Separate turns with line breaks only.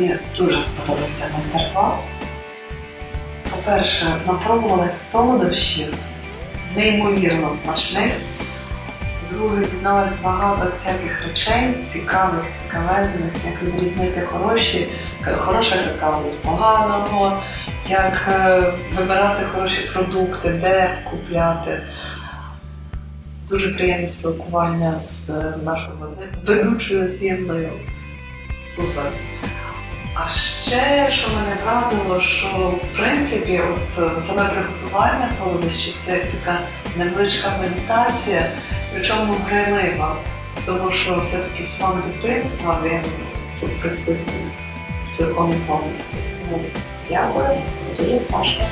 Мені дуже сподобався майстер-клас. По-перше, напробувалась солодощів, неймовірно смачних. Друге, дізналась багато всяких речей, цікавих, цікавезних, як відрізнити хороші, хороше какао від поганого, як е, вибирати хороші продукти, де купляти. Дуже приємне спілкування з е, нашою ведучою з'єдною. Супер. А ще, що мене вразило, що в принципі от е, саме приготування солодощів це така невеличка медитація, причому грайлива, тому що все-таки смак дитинства він тут присутній цілком повністю. Тому Дякую, дуже смачно.